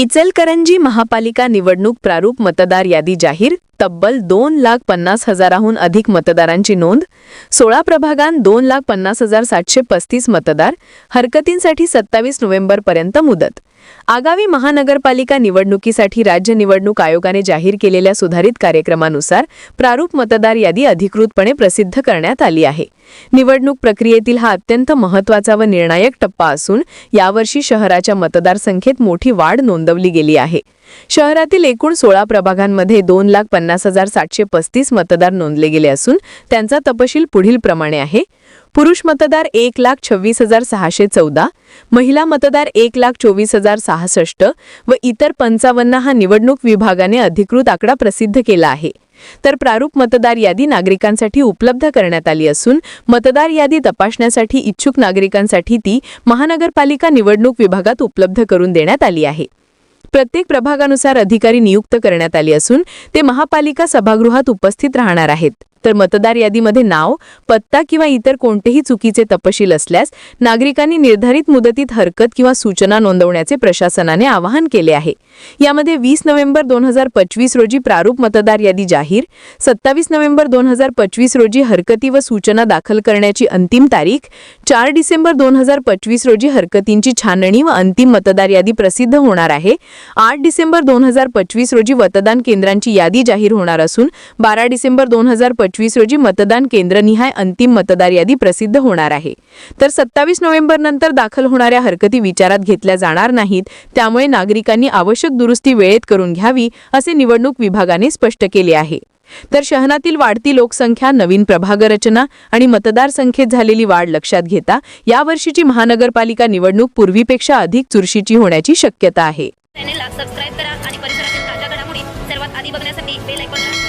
इचलकरंजी महापालिका निवडणूक प्रारूप मतदार यादी जाहीर तब्बल दोन लाख पन्नास हजाराहून अधिक मतदारांची नोंद सोळा प्रभागांत दोन लाख पन्नास हजार सातशे पस्तीस मतदार हरकतींसाठी सत्तावीस नोव्हेंबरपर्यंत मुदत. आगामी महानगरपालिका निवडणुकीसाठी राज्य निवडणूक आयोगाने जाहीर केलेल्या सुधारित कार्यक्रमानुसार प्रारूप मतदार यादी अधिकृतपणे प्रसिद्ध करण्यात आली आहे. निवडणूक प्रक्रियेतील हा अत्यंत महत्त्वाचा व निर्णायक टप्पा असून यावर्षी शहराच्या मतदारसंख्येत मोठी वाढ नोंदवली गेली आहे. शहरातील एकूण सोळा प्रभागांमध्ये दोन लाख पन्नास हजार सातशे पस्तीस मतदार नोंदले गेले असून त्यांचा तपशील पुढील प्रमाणे आहे. पुरुष मतदार एक लाख छव्वीस हजार सहाशे चौदा महिला मतदार एक लाख चोवीस हजार सहासष्ट व इतर पंचावन्न हा निवडणूक विभागाने अधिकृत आकडा प्रसिद्ध केला आहे. तर प्रारूप मतदार यादी नागरिकांसाठी उपलब्ध करण्यात आली असून मतदार यादी तपासण्यासाठी इच्छुक नागरिकांसाठी ती महानगरपालिका निवडणूक विभागात उपलब्ध करून देण्यात आली आहे. प्रत्येक प्रभागानुसार अधिकारी नियुक्त करण्यात आले असून ते महापालिका सभागृहात उपस्थित राहणार आहेत. तर मतदार यादीमध्ये नाव पत्ता किंवा इतर कोणतेही चुकीचे तपशील असल्यास नागरिकांनी निर्धारित मुदतीत हरकत किंवा सूचना नोंदवण्याचे प्रशासनाने आवाहन केले आहे. यामध्ये वीस नोव्हेंबर दोन हजार पंचवीस रोजी प्रारूप मतदार यादी जाहीर सत्तावीस नोव्हेंबर दोन हजार पंचवीस रोजी हरकती व सूचना दाखल करण्याची अंतिम तारीख चार डिसेंबर दोन हजार पंचवीस रोजी हरकतींची छाननी व अंतिम मतदार यादी प्रसिद्ध होणार आहे. आठ डिसेंबर दोन हजार पंचवीस रोजी मतदान केंद्रांची यादी जाहीर होणार असून बारा डिसेंबर दोन हजार पंचवीस रोजी मतदान केंद्रनिहाय अंतिम मतदार यादी प्रसिद्ध होणार आहे. तर सत्तावीस नोव्हेंबर नंतर दाखल होणाऱ्या हरकती विचारात घेतल्या जाणार नाहीत त्यामुळे नागरिकांनी आवश्यक दुरुस्ती वेळेत करून घ्यावी असे निवडणूक विभागाने स्पष्ट केले आहे. तर शहरातील वाढती लोकसंख्या नवीन प्रभाग रचना आणि मतदार संख्येत झालेली वाढ लक्षात घेता यावर्षीची महानगरपालिका निवडणूक पूर्वीपेक्षा अधिक चुरशीची होण्याची शक्यता आहे. चॅनेलला सबस्क्राईब करा आणि परिसरातील ताज्या घडामोडी सर्वात आधी बघण्यासाठी बेल ऐकून